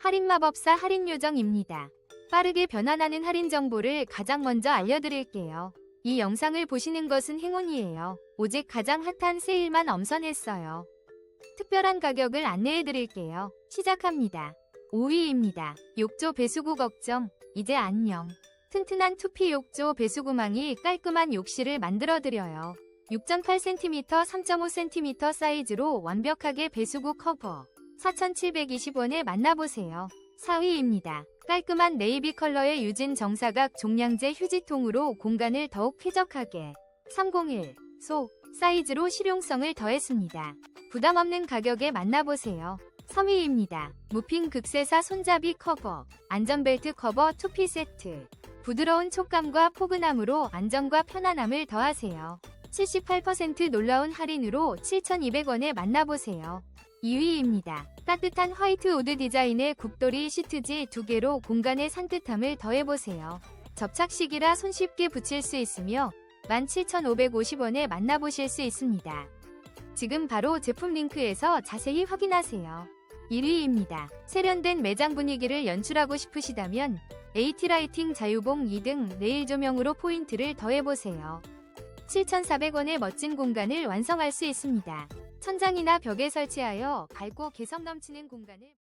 할인마법사 할인요정입니다. 빠르게 변환하는 할인 정보를 가장 먼저 알려드릴게요. 이 영상을 보시는 것은 행운이에요. 오직 가장 핫한 세일만 엄선했어요. 특별한 가격을 안내해드릴게요. 시작합니다. 5위입니다. 욕조 배수구 걱정, 이제 안녕. 튼튼한 투피 욕조 배수구망이 깔끔한 욕실을 만들어드려요. 6.8cm, 3.5cm 사이즈로 완벽하게 배수구 커버. 4,720원에 만나보세요. 4위입니다. 깔끔한 네이비 컬러의 유진 정사각 종량제 휴지통으로 공간을 더욱 쾌적하게 301 소 사이즈로 실용성을 더했습니다. 부담 없는 가격에 만나보세요. 3위입니다. 무핀 극세사 손잡이 커버, 안전벨트 커버 투피 세트. 부드러운 촉감과 포근함으로 안정과 편안함을 더하세요. 78% 놀라운 할인으로 7,200원에 만나보세요. 2위입니다. 따뜻한 화이트 우드 디자인의 국돌이 시트지 두 개로 공간의 산뜻함을 더해보세요. 접착식이라 손쉽게 붙일 수 있으며 17,550원에 만나보실 수 있습니다. 지금 바로 제품 링크에서 자세히 확인하세요. 1위입니다. 세련된 매장 분위기를 연출하고 싶으시다면 AT라이팅 자유봉 2등 네일 조명으로 포인트를 더해보세요. 7,400원의 멋진 공간을 완성할 수 있습니다. 천장이나 벽에 설치하여 밝고 개성 넘치는 공간을